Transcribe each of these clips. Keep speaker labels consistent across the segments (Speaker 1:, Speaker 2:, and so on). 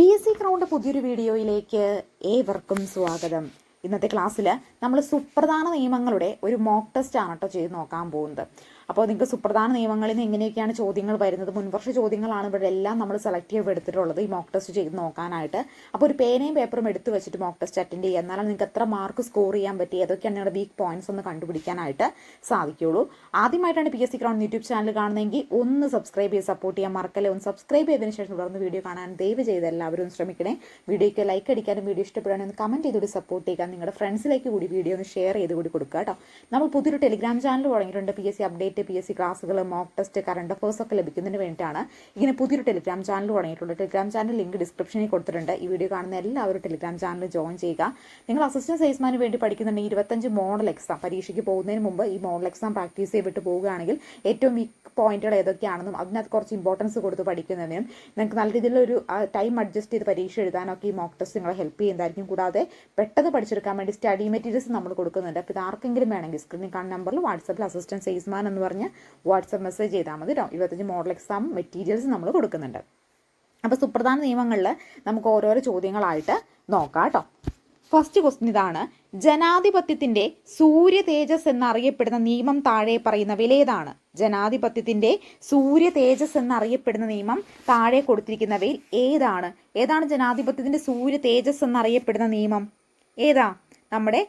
Speaker 1: P S C crowned പുതിയൊരു വീഡിയോയിലേക്ക് ഏവർക്കും സ്വാഗതം. ഇന്നത്തെ ക്ലാസ്സിൽ നമ്മൾ സുപ്രധാന നിയമങ്ങളുടെ ഒരു മോക്ക് ടെസ്റ്റ് ആണ് കേട്ടോ ചെയ്ത് നോക്കാൻ പോകുന്നത്. അപ്പോൾ നിങ്ങൾക്ക് സുപ്രധാന നിയമങ്ങളിൽ നിന്ന് എങ്ങനെയൊക്കെയാണ് ചോദ്യങ്ങൾ വരുന്നത്? മുൻവർഷ ചോദ്യങ്ങളാണ് ഇവിടെ എല്ലാം നമ്മൾ സെലക്ട് ചെയ്ത് എടുത്തിട്ടുള്ളത് ഈ മോക്ക് ടെസ്റ്റ് ചെയ്ത് നോക്കാനായിട്ട്. അപ്പോൾ ഒരു പേനയും പേപ്പറും എടുത്ത് വെച്ചിട്ട് മോക്ക് ടെസ്റ്റ് അറ്റൻഡ് ചെയ്യുക. എന്നാലും നിങ്ങൾക്ക് എത്ര മാർക്ക് സ്കോർ ചെയ്യാൻ പറ്റി? ഏതൊക്കെയാണ് നിങ്ങളുടെ വീക്ക് പോയിന്റ്സ് ഒന്ന് കണ്ടുപിടിക്കാനായിട്ട് സാധിക്കുകയുള്ളൂ. ആദ്യമായിട്ടാണ് P S C ground YouTube channel കാണുന്നതെങ്കിൽ ഒന്ന് സബ്സ്ക്രൈബ് ചെയ്ത് സപ്പോർട്ട് ചെയ്യാൻ മറക്കല്ലേ? ഒന്ന് സബ്സ്ക്രൈബ് ചെയ്തതിന് ശേഷം തുടർന്ന് വീഡിയോ കാണാൻ ദയവ് ചെയ്ത് എല്ലാവരും ശ്രമിക്കണേ. വീഡിയോയ്ക്ക് ലൈക്ക് അടിക്കാനും വീഡിയോ ഇഷ്ടപ്പെടാനും ഒന്ന് കമന്റ് ചെയ്തുകൂടി സപ്പോർട്ട് ചെയ്യുക. നിങ്ങളുടെ ഫ്രണ്ട്സിലേക്ക് കൂടി വീഡിയോ ഒന്ന് ഷെയർ ചെയ്ത് കൂടി കൊടുക്കുക കേട്ടോ. നമ്മൾ പുതിയൊരു ടെലിഗ്രാം ചാനൽ തുടങ്ങിയിട്ടുണ്ട്. P S C update P S C ക്ലാസ്സുകൾ മോക്ക് ടെസ്റ്റ് കറണ്ട് അഫേഴ്സ് ഒക്കെ ലഭിക്കുന്നതിന് വേണ്ടിയിട്ടാണ് ഇങ്ങനെ പുതിയൊരു ടെലിഗ്രാം ചാനൽ തുടങ്ങിയിട്ടുണ്ട് ടെലിഗ്രാം ചാനൽ ലിങ്ക് ഡിസ്ക്രിപ്ഷനിൽ കൊടുത്തിട്ടുണ്ട്. ഈ വീഡിയോ കാണുന്ന എല്ലാവരും ടെലിഗ്രാം ചാനൽ ജോയിൻ ചെയ്യുക. നിങ്ങൾ അസിസ്റ്റന്റ് സൈസ്മാന് വേണ്ടി പഠിക്കുന്നുണ്ടെങ്കിൽ ഇരുപത്തഞ്ച് മോഡൽ എക്സാം പരീക്ഷയ്ക്ക് പോകുന്നതിന് മുമ്പ് ഈ മോഡൽ എക്സാം പ്രാക്ടീസ് ചെയ്തിട്ട് പോവുകയാണെങ്കിൽ ഏറ്റവും വീക്ക് പോയിന്റുകൾ ഏതൊക്കെയാണെന്നും അതിനകത്ത് കുറച്ച് ഇമ്പോർട്ടൻസ് കൊടുത്ത് പഠിക്കുന്നതിനും നിങ്ങൾക്ക് നല്ല രീതിയിലുള്ള ഒരു ടൈം അഡ്ജസ്റ്റ് ചെയ്ത് പരീക്ഷ എഴുതാനൊക്കെ ഈ മോക്ക് ടെസ്റ്റ് നിങ്ങളെ ഹെൽപ്പ് ചെയ്യുന്നതായിരിക്കും. കൂടാതെ പെട്ടെന്ന് പഠിച്ചെടുക്കാൻ വേണ്ടി സ്റ്റഡി മെറ്റീരിയൽസ് നമ്മൾ കൊടുക്കുന്നുണ്ട്. അപ്പോൾ ഇത് ആർക്കെങ്കിലും വേണമെങ്കിൽ സ്ക്രീനിൽ കാണുന്ന നമ്പറിൽ വാട്സപ്പിൽ അസിസ്റ്റന്റ് സെയിൽസ്മാൻ എന്ന് പറഞ്ഞ് വാട്സപ്പ് മെസ്സേജ് ചെയ്താൽ മതി കേട്ടോ ഇരുപത്തഞ്ച് മോഡൽ എക്സാം മെറ്റീരിയൽസ് നമ്മൾ കൊടുക്കുന്നുണ്ട്. അപ്പോൾ സുപ്രധാന നിയമങ്ങളിൽ നമുക്ക് ഓരോരോ ചോദ്യങ്ങളായിട്ട് നോക്കാം കേട്ടോ ഫസ്റ്റ് ക്വസ്റ്റ്യൻ ഇതാണ്. ജനാധിപത്യത്തിന്റെ സൂര്യ തേജസ് എന്നറിയപ്പെടുന്ന നിയമം താഴെ പറയുന്ന വിലയേതാണ് ജനാധിപത്യത്തിന്റെ സൂര്യ തേജസ് എന്നറിയപ്പെടുന്ന നിയമം താഴെ കൊടുത്തിരിക്കുന്നവയിൽ ഏതാണ്? ഏതാണ് ജനാധിപത്യത്തിന്റെ സൂര്യ തേജസ് എന്നറിയപ്പെടുന്ന നിയമം? ഏതാ? നമ്മുടെ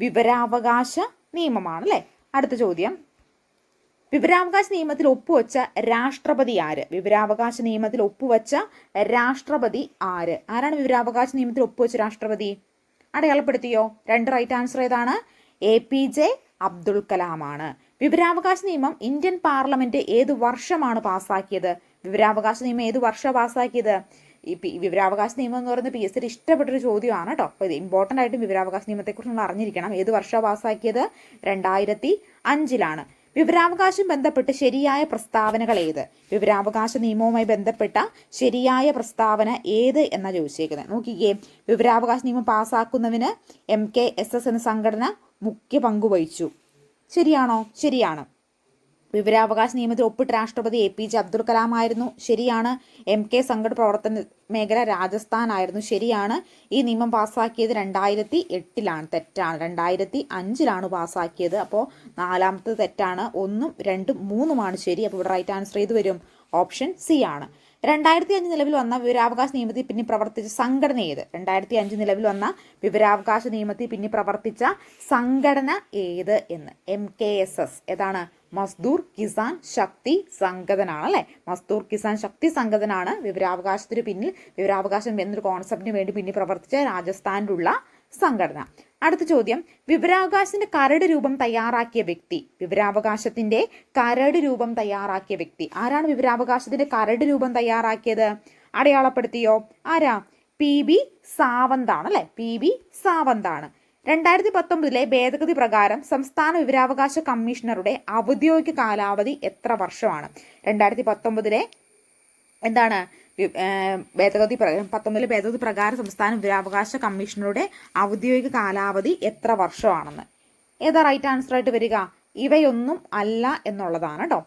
Speaker 1: വിവരാവകാശ നിയമമാണ് അല്ലേ അടുത്ത ചോദ്യം. വിവരാവകാശ നിയമത്തിൽ ഒപ്പുവെച്ച രാഷ്ട്രപതി ആര്? വിവരാവകാശ നിയമത്തിൽ ഒപ്പുവെച്ച രാഷ്ട്രപതി ആര്? ആരാണ് വിവരാവകാശ നിയമത്തിൽ ഒപ്പുവെച്ച രാഷ്ട്രപതി? അടയാളപ്പെടുത്തിയോ? രണ്ട് റൈറ്റ് ആൻസർ ഏതാണ്? എ പി ജെ അബ്ദുൾ കലാമാണ് വിവരാവകാശ നിയമം ഇന്ത്യൻ പാർലമെന്റ് ഏത് വർഷമാണ് പാസ്സാക്കിയത് വിവരാവകാശ നിയമം ഏത് വർഷം പാസ്സാക്കിയത് ഈ വിവരാവകാശ നിയമം എന്ന് പറയുന്നത് പി എസ് സിയുടെ ഇഷ്ടപ്പെട്ടൊരു ചോദ്യമാണ് കേട്ടോ. അപ്പോൾ ഇത് ഇമ്പോർട്ടന്റ് ആയിട്ട് വിവരാവകാശ നിയമത്തെക്കുറിച്ച് നമ്മൾ അറിഞ്ഞിരിക്കണം. ഏത് വർഷമാണ് പാസ്സാക്കിയത് രണ്ടായിരത്തി അഞ്ചിലാണ്. വിവരാവകാശം ബന്ധപ്പെട്ട് ശരിയായ പ്രസ്താവനകൾ ഏത്? വിവരാവകാശ നിയമവുമായി ബന്ധപ്പെട്ട ശരിയായ പ്രസ്താവന ഏത് എന്നാ ചോദിച്ചേക്കുന്നത്. നോക്കിക്കേ വിവരാവകാശ നിയമം പാസ്സാക്കുന്നതിന് എം കെ എസ് എസ് എന്ന സംഘടന മുഖ്യ പങ്കുവഹിച്ചു ശരിയാണോ? ശരിയാണ്. വിവരാവകാശ നിയമത്തിൽ ഒപ്പിട്ട രാഷ്ട്രപതി A P J Abdul Kalam ആയിരുന്നു ശരിയാണ്. എം കെ സംഘട് പ്രവർത്തന മേഖല രാജസ്ഥാൻ ആയിരുന്നു ശരിയാണ്. ഈ നിയമം പാസ്സാക്കിയത് രണ്ടായിരത്തി എട്ടിലാണ് തെറ്റാണ്. രണ്ടായിരത്തി അഞ്ചിലാണ് പാസ്സാക്കിയത് അപ്പോൾ നാലാമത്തെ തെറ്റാണ്. ഒന്നും രണ്ടും മൂന്നുമാണ് ശരി. അപ്പോൾ ഇവിടെ റൈറ്റ് ആൻസർ ചെയ്ത് വരും. ഓപ്ഷൻ സി ആണ്. രണ്ടായിരത്തി അഞ്ച് നിലവിൽ വന്ന വിവരാവകാശ നിയമത്തിൽ പിന്നെ പ്രവർത്തിച്ച സംഘടന ഏത്? രണ്ടായിരത്തി അഞ്ച് നിലവിൽ വന്ന വിവരാവകാശ നിയമത്തിൽ പിന്നെ പ്രവർത്തിച്ച സംഘടന ഏത് എന്ന്? എം കെ എസ് എസ് ഏതാണ്? മസ്ദൂർ കിസാൻ ശക്തി സംഘടനാണ് അല്ലേ? മസ്ദൂർ കിസാൻ ശക്തി സംഘടനാണ് വിവരാവകാശത്തിന് പിന്നിൽ വിവരാവകാശം എന്നൊരു കോൺസെപ്റ്റിന് വേണ്ടി പിന്നിൽ പ്രവർത്തിച്ച രാജസ്ഥാനിലുള്ള സംഘടന. അടുത്ത ചോദ്യം വിവരാവകാശത്തിന്റെ കരട് രൂപം തയ്യാറാക്കിയ വ്യക്തി വിവരാവകാശത്തിന്റെ കരട് രൂപം തയ്യാറാക്കിയ വ്യക്തി. ആരാണ് വിവരാവകാശത്തിന്റെ കരട് രൂപം തയ്യാറാക്കിയത്? അടയാളപ്പെടുത്തിയോ? ആരാ? പി ബി സാവന്താണ് അല്ലെ? പി ബി സാവന്താണ്. രണ്ടായിരത്തി പത്തൊമ്പതിലെ ഭേദഗതി പ്രകാരം സംസ്ഥാന വിവരാവകാശ കമ്മീഷണറുടെ ഔദ്യോഗിക കാലാവധി എത്ര വർഷമാണ്? രണ്ടായിരത്തി പത്തൊമ്പതിലെ എന്താണ് ഭേദഗതി പത്തൊമ്പതിലെ ഭേദഗതി പ്രകാരം സംസ്ഥാന വിവരാവകാശ കമ്മീഷണറുടെ ഔദ്യോഗിക കാലാവധി എത്ര വർഷമാണെന്ന്? ഏതാ റൈറ്റ് ആൻസർ ആയിട്ട് വരിക? ഇവയൊന്നും അല്ല എന്നുള്ളതാണ് കേട്ടോ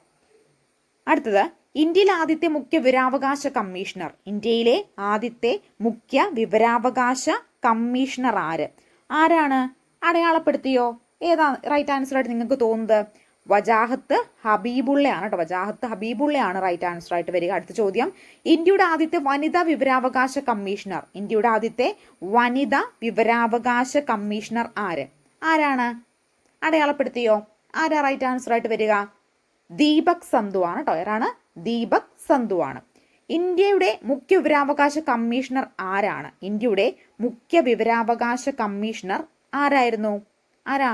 Speaker 1: അടുത്തത് ഇന്ത്യയിലെ ആദ്യത്തെ മുഖ്യ വിവരാവകാശ കമ്മീഷണർ. ഇന്ത്യയിലെ ആദ്യത്തെ മുഖ്യ വിവരാവകാശ കമ്മീഷണർ ആര്? ആരാണ്? അടയാളപ്പെടുത്തിയോ? ഏതാ റൈറ്റ് ആൻസർ ആയിട്ട് നിങ്ങൾക്ക് തോന്നുന്നത്? വജാഹത്ത് ഹബീബുള്ളയാണ് കേട്ടോ. വജാഹത്ത് ഹബീബുള്ളയാണ് റൈറ്റ് ആൻസർ ആയിട്ട് വരിക. അടുത്ത ചോദ്യം. ഇന്ത്യയുടെ ആദ്യത്തെ വനിതാ വിവരാവകാശ കമ്മീഷണർ. ഇന്ത്യയുടെ ആദ്യത്തെ വനിതാ വിവരാവകാശ കമ്മീഷണർ ആര്? ആരാണ്? അടയാളപ്പെടുത്തിയോ? ആരാ റൈറ്റ് ആൻസർ ആയിട്ട് വരിക? ദീപക് സന്ധു ആണ് കേട്ടോ. ആരാണ്? ദീപക് സന്ധു ആണ് ഇന്ത്യയുടെ മുഖ്യ വിവരാവകാശ കമ്മീഷണർ ആരാണ്? ഇന്ത്യയുടെ മുഖ്യ വിവരാവകാശ കമ്മീഷണർ ആരായിരുന്നു? ആരാ?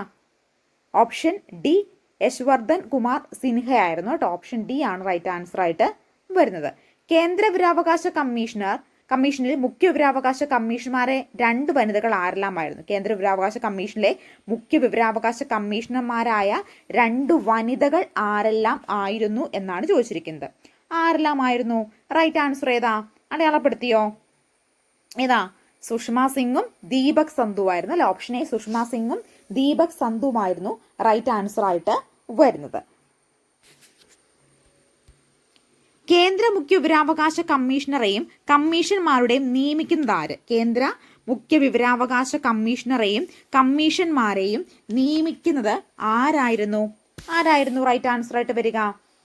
Speaker 1: ഓപ്ഷൻ ഡി യശ്വർദ്ധൻ കുമാർ സിൻഹ ആയിരുന്നു കേട്ടോ. ഓപ്ഷൻ ഡി ആണ് റൈറ്റ് ആൻസർ ആയിട്ട് വരുന്നത്. കേന്ദ്ര വിവരാവകാശ കമ്മീഷണർ കമ്മീഷനിൽ മുഖ്യ വിവരാവകാശ കമ്മീഷണർമാരെ രണ്ട് വനിതകൾ ആരെല്ലാമായിരുന്നു. കേന്ദ്ര വിവരാവകാശ കമ്മീഷനിലെ മുഖ്യ വിവരാവകാശ കമ്മീഷണർമാരായ രണ്ട് വനിതകൾ ആരെല്ലാം ആയിരുന്നു എന്നാണ് ചോദിച്ചിരിക്കുന്നത്. ആരെല്ലാം ആയിരുന്നു റൈറ്റ് ആൻസർ ഏതാ? അടയാളപ്പെടുത്തിയോ? ഏതാ? സുഷമ സിംഗും ദീപക് സന്ധുവായിരുന്നു അല്ലെ? ഓപ്ഷൻ എ സുഷമ സിംഗും ദീപക് സന്ധുമായിരുന്നു റൈറ്റ് ആൻസർ ആയിട്ട് വരുന്നത്. കേന്ദ്ര മുഖ്യ വിവരാവകാശ കമ്മീഷണറെയും കമ്മീഷന്മാരുടെയും നിയമിക്കുന്നത് ആര് കേന്ദ്ര മുഖ്യ വിവരാവകാശ കമ്മീഷണറെയും കമ്മീഷന്മാരെയും നിയമിക്കുന്നത് ആരായിരുന്നു? ആരായിരുന്നു? റൈറ്റ് ആൻസർ ആയിട്ട് വരിക.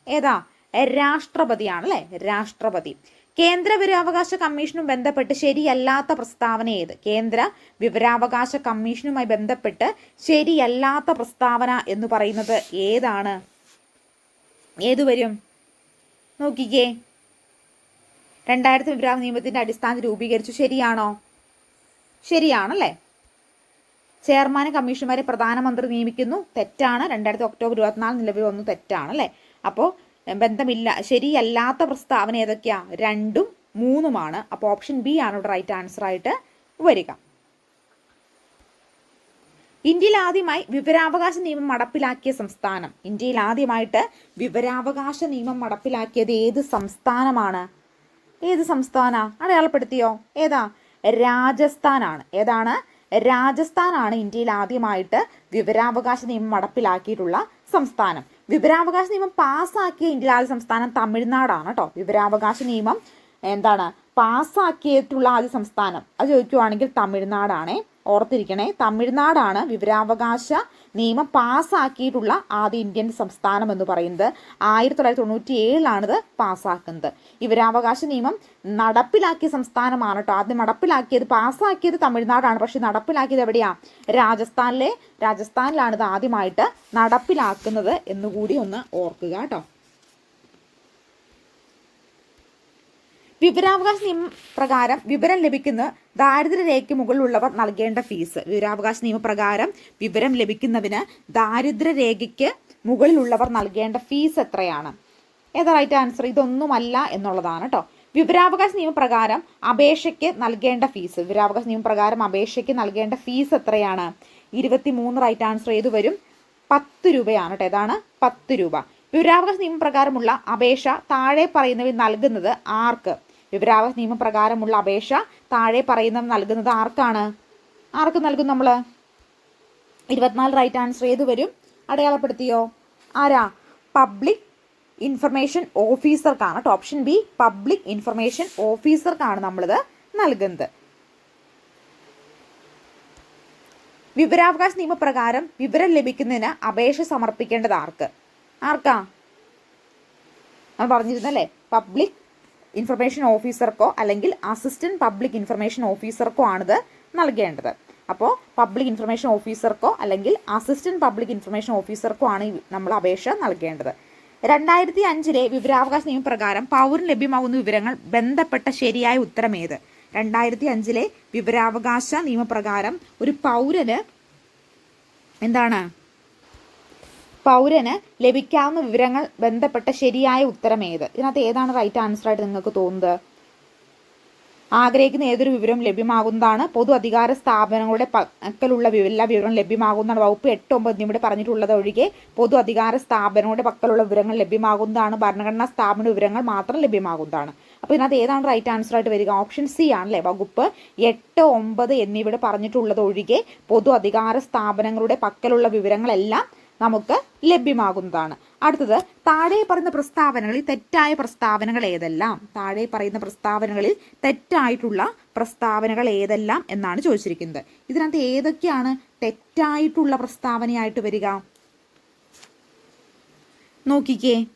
Speaker 1: ഏതാ? രാഷ്ട്രപതിയാണ് അല്ലെ രാഷ്ട്രപതി. കേന്ദ്ര വിവരാവകാശ കമ്മീഷനും ബന്ധപ്പെട്ട് ശരിയല്ലാത്ത പ്രസ്താവന ഏത്? കേന്ദ്ര വിവരാവകാശ കമ്മീഷനുമായി ബന്ധപ്പെട്ട് ശരിയല്ലാത്ത പ്രസ്താവന എന്ന് പറയുന്നത് ഏതാണ്? ഏതു വരും? നോക്കിക്കേ. രണ്ടായിരത്തി വിവരാവ നിയമത്തിന്റെ അടിസ്ഥാനത്തിൽ രൂപീകരിച്ചു. ശരിയാണോ? ശരിയാണല്ലേ? ചെയർമാനും കമ്മീഷണർമാരെ പ്രധാനമന്ത്രി നിയമിക്കുന്നു. തെറ്റാണ്. രണ്ടായിരത്തി ഒക്ടോബർ ഇരുപത്തിനാല് നിലവിൽ വന്നു തെറ്റാണ് അല്ലേ അപ്പോൾ ബന്ധമില്ല. ശരിയല്ലാത്ത പ്രസ്താവന ഏതൊക്കെയാ? രണ്ടും മൂന്നുമാണ്. അപ്പോൾ ഓപ്ഷൻ ബി ആണ് ഇവിടെ റൈറ്റ് ആൻസർ ആയിട്ട് വരിക. ഇന്ത്യയിൽ ആദ്യമായി വിവരാവകാശ നിയമം നടപ്പിലാക്കിയ സംസ്ഥാനം. ഇന്ത്യയിൽ ആദ്യമായിട്ട് വിവരാവകാശ നിയമം നടപ്പിലാക്കിയത് ഏത് സംസ്ഥാനമാണ്? ഏത് സംസ്ഥാന? അടയാളപ്പെടുത്തിയോ? ഏതാ? രാജസ്ഥാനാണ്. ഏതാണ്? രാജസ്ഥാനാണ് ഇന്ത്യയിൽ ആദ്യമായിട്ട് വിവരാവകാശ നിയമം നടപ്പിലാക്കിയിട്ടുള്ള സംസ്ഥാനം. വിവരാവകാശ നിയമം പാസ്സാക്കിയ ഇന്ത്യയിലെ ആദ്യ സംസ്ഥാനം തമിഴ്നാടാണ് കേട്ടോ വിവരാവകാശ നിയമം എന്താണ് പാസ്സാക്കിയിട്ടുള്ള ആദ്യ സംസ്ഥാനം. അത് ചോദിക്കുവാണെങ്കിൽ തമിഴ്നാടാണേ. ഓർത്തിരിക്കണേ. തമിഴ്നാടാണ് വിവരാവകാശ നിയമം പാസ്സാക്കിയിട്ടുള്ള ആദ്യ ഇന്ത്യൻ സംസ്ഥാനം എന്ന് പറയുന്നത്. ആയിരത്തി തൊള്ളായിരത്തി തൊണ്ണൂറ്റി ഏഴിലാണിത് പാസ്സാക്കുന്നത് വിവരാവകാശ നിയമം നടപ്പിലാക്കിയ സംസ്ഥാനമാണ് കേട്ടോ ആദ്യം നടപ്പിലാക്കിയത് പാസ്സാക്കിയത് തമിഴ്നാടാണ്. പക്ഷെ നടപ്പിലാക്കിയത് എവിടെയാ? രാജസ്ഥാനിലെ രാജസ്ഥാനിലാണ് ഇത് ആദ്യമായിട്ട് നടപ്പിലാക്കുന്നത് എന്നുകൂടി ഒന്ന് ഓർക്കുക കേട്ടോ വിവരാവകാശ നിയമപ്രകാരം വിവരം ലഭിക്കുന്ന ദാരിദ്ര്യരേഖയ്ക്ക് മുകളിലുള്ളവർ നൽകേണ്ട ഫീസ്. വിവരാവകാശ നിയമപ്രകാരം വിവരം ലഭിക്കുന്നതിന് ദാരിദ്ര്യരേഖയ്ക്ക് മുകളിലുള്ളവർ നൽകേണ്ട ഫീസ് എത്രയാണ്? ഏതാ റൈറ്റ് ആൻസർ ഇതൊന്നുമല്ല എന്നുള്ളതാണ് കേട്ടോ വിവരാവകാശ നിയമപ്രകാരം അപേക്ഷയ്ക്ക് നൽകേണ്ട ഫീസ്. വിവരാവകാശ നിയമപ്രകാരം അപേക്ഷയ്ക്ക് നൽകേണ്ട ഫീസ് എത്രയാണ്? ഇരുപത്തി മൂന്ന് റൈറ്റ് ആൻസർ ഏത് വരും? പത്ത് രൂപയാണ് കേട്ടോ ഏതാണ്? പത്ത് രൂപ. വിവരാവകാശ നിയമപ്രകാരമുള്ള അപേക്ഷ താഴെ പറയുന്നവയിൽ നൽകുന്നത് ആർക്ക്? വിവരാവകാശ നിയമപ്രകാരമുള്ള അപേക്ഷ താഴെ പറയുന്നവ നൽകുന്നത് ആർക്കാണ്? ആർക്ക് നൽകും നമ്മൾ ഇരുപത്തിനാല് റൈറ്റ് ആൻസർ ഏത് വരും? അടയാളപ്പെടുത്തിയോ? ആരാ? പബ്ലിക് ഇൻഫർമേഷൻ ഓഫീസർക്കാണ് കേട്ടോ ഓപ്ഷൻ ബി പബ്ലിക് ഇൻഫർമേഷൻ ഓഫീസർക്കാണ് നമ്മളിത് നൽകുന്നത്. വിവരാവകാശ നിയമപ്രകാരം വിവരം ലഭിക്കുന്നതിന് അപേക്ഷ സമർപ്പിക്കേണ്ടത് ആർക്ക്? ആർക്കാ? പറഞ്ഞിരുന്നല്ലേ പബ്ലിക് ഇൻഫർമേഷൻ ഓഫീസർക്കോ അല്ലെങ്കിൽ അസിസ്റ്റന്റ് പബ്ലിക് ഇൻഫർമേഷൻ ഓഫീസർക്കോ ആണിത് നൽകേണ്ടത്. അപ്പോൾ പബ്ലിക് ഇൻഫർമേഷൻ ഓഫീസർക്കോ അല്ലെങ്കിൽ അസിസ്റ്റന്റ് പബ്ലിക് ഇൻഫർമേഷൻ ഓഫീസർക്കോ ആണ് നമ്മൾ അപേക്ഷ നൽകേണ്ടത്. രണ്ടായിരത്തി അഞ്ചിലെ വിവരാവകാശ നിയമപ്രകാരം പൗരന് ലഭ്യമാകുന്ന വിവരങ്ങൾ ബന്ധപ്പെട്ട ശരിയായ ഉത്തരം ഏത്? രണ്ടായിരത്തി അഞ്ചിലെ വിവരാവകാശ നിയമപ്രകാരം ഒരു പൗരന് എന്താണ്? പൗരന് ലഭിക്കാവുന്ന വിവരങ്ങൾ ബന്ധപ്പെട്ട ശരിയായ ഉത്തരം ഏത്? ഇതിനകത്ത് ഏതാണ് റൈറ്റ് ആൻസർ ആയിട്ട് നിങ്ങൾക്ക് തോന്നുന്നത്? ആഗ്രഹിക്കുന്ന ഏതൊരു വിവരവും ലഭ്യമാകുന്നതാണ്. പൊതു അധികാര സ്ഥാപനങ്ങളുടെ പക്കലുള്ള എല്ലാ വിവരവും ലഭ്യമാകുന്നതാണ്. വകുപ്പ് എട്ട് ഒമ്പത് ഇവിടെ പറഞ്ഞിട്ടുള്ളത് ഒഴികെ പൊതു അധികാര സ്ഥാപനങ്ങളുടെ പക്കലുള്ള വിവരങ്ങൾ ലഭ്യമാകുന്നതാണ്. ഭരണഘടനാ സ്ഥാപന വിവരങ്ങൾ മാത്രം ലഭ്യമാകുന്നതാണ്. അപ്പോൾ ഇതിനകത്ത് ഏതാണ് റൈറ്റ് ആൻസർ ആയിട്ട് വരിക? ഓപ്ഷൻ സി ആണല്ലേ വകുപ്പ്. എട്ട് ഒമ്പത് എന്നിവിടെ പറഞ്ഞിട്ടുള്ളത് ഒഴികെ പൊതു അധികാര സ്ഥാപനങ്ങളുടെ പക്കലുള്ള വിവരങ്ങളെല്ലാം നമുക്ക് ലഭ്യമാകുന്നതാണ്. അടുത്തത് താഴെ പറയുന്ന പ്രസ്താവനകളിൽ തെറ്റായ പ്രസ്താവനകൾ ഏതെല്ലാം? താഴെ പറയുന്ന പ്രസ്താവനകളിൽ തെറ്റായിട്ടുള്ള പ്രസ്താവനകൾ ഏതെല്ലാം എന്നാണ് ചോദിച്ചിരിക്കുന്നത്. ഇതിനകത്ത് ഏതൊക്കെയാണ് തെറ്റായിട്ടുള്ള പ്രസ്താവനയായിട്ട് വരിക? നോക്കിക്കേ.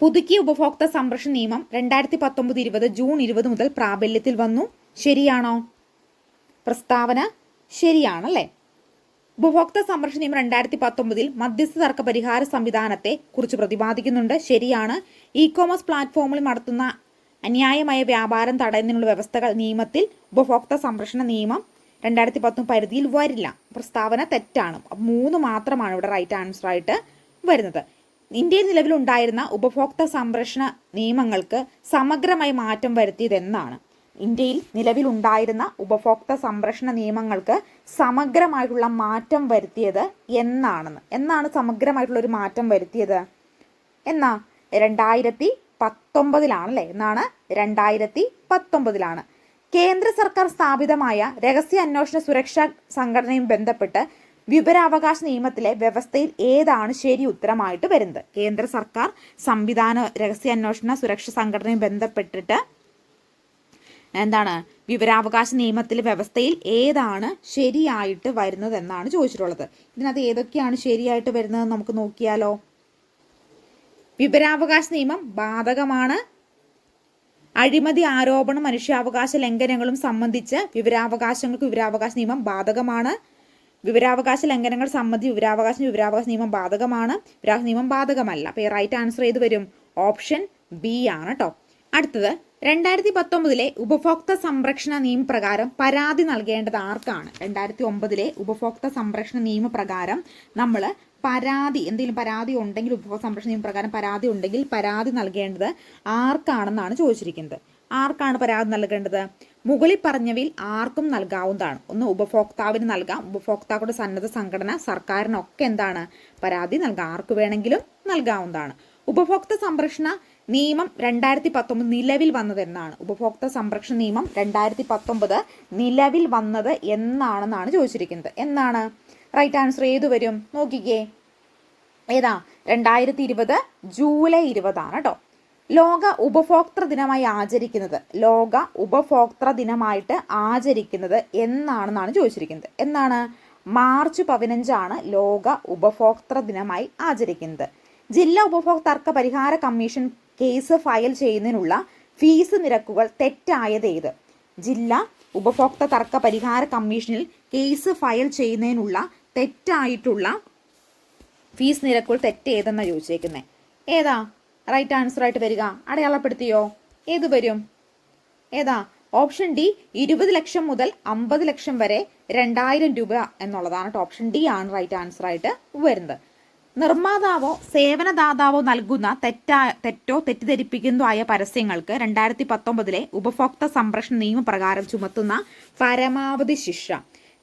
Speaker 1: പുതുക്കിയ ഉപഭോക്തൃ സംരക്ഷണ നിയമം രണ്ടായിരത്തി പത്തൊമ്പത് ഇരുപത് ജൂൺ ഇരുപത് മുതൽ പ്രാബല്യത്തിൽ വന്നു. ശരിയാണോ? പ്രസ്താവന ശരിയാണല്ലേ? ഉപഭോക്തൃ സംരക്ഷണ നിയമം രണ്ടായിരത്തി പത്തൊമ്പതിൽ മധ്യസ്ഥ തർക്ക പരിഹാര സംവിധാനത്തെ കുറിച്ച് പ്രതിപാദിക്കുന്നുണ്ട്. ശരിയാണ് ഇ കോമേഴ്സ് പ്ലാറ്റ്ഫോമിൽ നടത്തുന്ന അന്യായമായ വ്യാപാരം തടയുന്നതിനുള്ള വ്യവസ്ഥകൾ നിയമത്തിൽ ഉപഭോക്തൃ സംരക്ഷണ നിയമം രണ്ടായിരത്തി പത്തൊമ്പത് പരിധിയിൽ വരില്ല. പ്രസ്താവന തെറ്റാണ്. മൂന്ന് മാത്രമാണ് ഇവിടെ റൈറ്റ് ആൻസർ ആയിട്ട് വരുന്നത്. ഇന്ത്യയിൽ നിലവിലുണ്ടായിരുന്ന ഉപഭോക്തൃ സംരക്ഷണ നിയമങ്ങൾക്ക് സമഗ്രമായി മാറ്റം വരുത്തിയത് എന്നാണ് ഇന്ത്യയിൽ നിലവിലുണ്ടായിരുന്ന ഉപഭോക്തൃ സംരക്ഷണ നിയമങ്ങൾക്ക് സമഗ്രമായിട്ടുള്ള മാറ്റം വരുത്തിയത് എന്നാണെന്ന്. എന്നാണ് സമഗ്രമായിട്ടുള്ള ഒരു മാറ്റം വരുത്തിയത്? എന്നാ രണ്ടായിരത്തി പത്തൊമ്പതിലാണല്ലേ എന്നാണ് രണ്ടായിരത്തി പത്തൊമ്പതിലാണ് കേന്ദ്ര സർക്കാർ സ്ഥാപിതമായ രഹസ്യ അന്വേഷണ സുരക്ഷാ സംഘടനയും ബന്ധപ്പെട്ട് വിവരാവകാശ നിയമത്തിലെ വ്യവസ്ഥയിൽ ഏതാണ് ശരി ഉത്തരമായിട്ട് വരുന്നത്? കേന്ദ്ര സർക്കാർ സംവിധാന രഹസ്യാന്വേഷണ സുരക്ഷാ സംഘടനയും ബന്ധപ്പെട്ടിട്ട് എന്താണ്? വിവരാവകാശ നിയമത്തിലെ വ്യവസ്ഥയിൽ ഏതാണ് ശരിയായിട്ട് വരുന്നത് എന്നാണ് ചോദിച്ചിട്ടുള്ളത്. ഇതിനകത്ത് ഏതൊക്കെയാണ് ശരിയായിട്ട് വരുന്നത് നമുക്ക് നോക്കിയാലോ. വിവരാവകാശ നിയമം ബാധകമാണ്. അഴിമതി ആരോപണം മനുഷ്യാവകാശ ലംഘനങ്ങളും സംബന്ധിച്ച് വിവരാവകാശങ്ങൾക്ക് വിവരാവകാശ നിയമം ബാധകമാണ്. വിവരാവകാശ ലംഘനങ്ങൾ സംബന്ധിച്ച് വിവരാവകാശ വിവരാവകാശ നിയമം ബാധകമാണ്. വിവരാവകാശ നിയമം ബാധകമല്ല. അപ്പോൾ റൈറ്റ് ആൻസർ ഏത് വരും? ഓപ്ഷൻ ബി ആണ് കേട്ടോ അടുത്തത് രണ്ടായിരത്തി പത്തൊമ്പതിലെ ഉപഭോക്തൃ സംരക്ഷണ നിയമപ്രകാരം പരാതി നൽകേണ്ടത് ആർക്കാണ്? രണ്ടായിരത്തി ഒമ്പതിലെ ഉപഭോക്തൃ സംരക്ഷണ നിയമപ്രകാരം നമ്മൾ പരാതി എന്തെങ്കിലും പരാതി ഉണ്ടെങ്കിൽ ഉപഭോക്തൃ സംരക്ഷണ നിയമപ്രകാരം പരാതി ഉണ്ടെങ്കിൽ പരാതി നൽകേണ്ടത് ആർക്കാണെന്നാണ് ചോദിച്ചിരിക്കുന്നത്. ആർക്കാണ് പരാതി നൽകേണ്ടത്? മുകളിൽ പറഞ്ഞവയിൽ ആർക്കും നൽകാവുന്നതാണ്. ഒന്ന് ഉപഭോക്താവിന് നൽകാം. ഉപഭോക്താക്കളുടെ സന്നദ്ധ സംഘടന സർക്കാരിനൊക്കെ എന്താണ്? പരാതി നൽകാം. ആർക്ക് വേണമെങ്കിലും നൽകാവുന്നതാണ്. ഉപഭോക്തൃ സംരക്ഷണ നിയമം രണ്ടായിരത്തി പത്തൊമ്പത് നിലവിൽ വന്നത് എന്നാണ്. ഉപഭോക്തൃ സംരക്ഷണ നിയമം രണ്ടായിരത്തി പത്തൊമ്പത് നിലവിൽ വന്നത് എന്നാണെന്നാണ് ചോദിച്ചിരിക്കുന്നത്. എന്നാണ് റൈറ്റ് ആൻസർ ഏത് വരും? നോക്കിക്കേ. ഏതാ? രണ്ടായിരത്തി ഇരുപത് ജൂലൈ ഇരുപതാണ് കേട്ടോ ലോക ഉപഭോക്തൃ ദിനമായി ആചരിക്കുന്നത് ലോക ഉപഭോക്തൃ ദിനമായിട്ട് ആചരിക്കുന്നത് എന്നാണെന്നാണ് ചോദിച്ചിരിക്കുന്നത്. എന്നാണ് മാർച്ച് പതിനഞ്ചാണ് ലോക ഉപഭോക്തൃ ദിനമായി ആചരിക്കുന്നത്. ജില്ലാ ഉപഭോക്തർക്ക പരിഹാര കമ്മീഷൻ കേസ് ഫയൽ ചെയ്യുന്നതിനുള്ള ഫീസ് നിരക്കുകൾ തെറ്റായത് ഏത്? ജില്ലാ ഉപഭോക്തൃ തർക്ക പരിഹാര കമ്മീഷനിൽ കേസ് ഫയൽ ചെയ്യുന്നതിനുള്ള തെറ്റായിട്ടുള്ള ഫീസ് നിരക്കുകൾ തെറ്റ് ഏതെന്നാണ് ചോദിച്ചേക്കുന്നത് ഏതാ? റൈറ്റ് ആൻസർ ആയിട്ട് വരിക. അടയാളപ്പെടുത്തിയോ? ഏത് വരും? ഏതാ? ഓപ്ഷൻ ഡി ഇരുപത് ലക്ഷം മുതൽ അമ്പത് ലക്ഷം വരെ രണ്ടായിരം രൂപ എന്നുള്ളതാണ്. ഓപ്ഷൻ ഡി ആണ് റൈറ്റ് ആൻസർ ആയിട്ട് വരുന്നത്. നിർമ്മാതാവോ സേവനദാതാവോ നൽകുന്ന തെറ്റാ തെറ്റോ തെറ്റിദ്ധരിപ്പിക്കുന്നതോ ആയ പരസ്യങ്ങൾക്ക് രണ്ടായിരത്തി പത്തൊമ്പതിലെ ഉപഭോക്തൃ സംരക്ഷണ നിയമപ്രകാരം ചുമത്തുന്ന പരമാവധി ശിക്ഷ.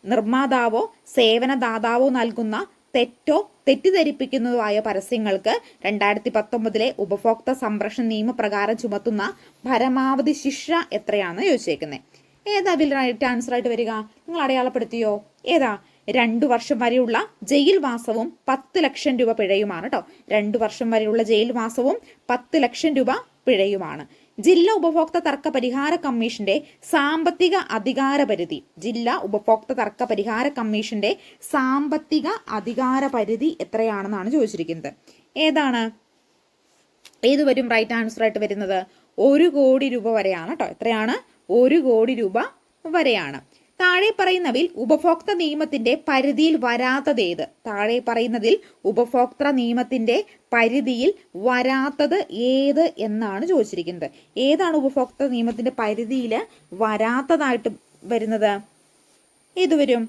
Speaker 1: നിർമ്മാതാവോ സേവനദാതാവോ നൽകുന്ന തെറ്റോ തെറ്റിദ്ധരിപ്പിക്കുന്നതോ ആയ പരസ്യങ്ങൾക്ക് രണ്ടായിരത്തി പത്തൊമ്പതിലെ ഉപഭോക്തൃ സംരക്ഷണ നിയമപ്രകാരം ചുമത്തുന്ന പരമാവധി ശിക്ഷ എത്രയാണെന്ന് ചോദിച്ചേക്കുന്നത് ഏതാ ബിൽ റൈറ്റ് ആൻസർ ആയിട്ട് വരിക. നിങ്ങൾ അടയാളപ്പെടുത്തിയോ? ഏതാ രണ്ടു വർഷം വരെയുള്ള ജയിൽവാസവും പത്ത് ലക്ഷം രൂപ പിഴയുമാണ് കേട്ടോ രണ്ടു വർഷം വരെയുള്ള ജയിൽവാസവും പത്ത് ലക്ഷം രൂപ പിഴയുമാണ്. ജില്ലാ ഉപഭോക്തൃ തർക്ക പരിഹാര കമ്മീഷന്റെ സാമ്പത്തിക അധികാര പരിധി ജില്ലാ ഉപഭോക്തൃ തർക്ക പരിഹാര കമ്മീഷന്റെ സാമ്പത്തിക അധികാര പരിധി എത്രയാണെന്നാണ് ചോദിച്ചിരിക്കുന്നത്. ഏതാണ്? ഏത് വരും? റൈറ്റ് ആൻസർ ആയിട്ട് വരുന്നത് ഒരു കോടി രൂപ വരെയാണ് കേട്ടോ എത്രയാണ്? ഒരു കോടി രൂപ വരെയാണ്. താഴെ പറയുന്നവയിൽ ഉപഭോക്തൃ നിയമത്തിന്റെ പരിധിയിൽ വരാത്തത് ഏത് താഴെ പറയുന്നതിൽ ഉപഭോക്തൃ നിയമത്തിന്റെ പരിധിയിൽ വരാത്തത് ഏത് എന്നാണ് ചോദിച്ചിരിക്കുന്നത്. ഏതാണ് ഉപഭോക്തൃ നിയമത്തിന്റെ പരിധിയിൽ വരാത്തതായിട്ട് വരുന്നത്? ഏത് വരും?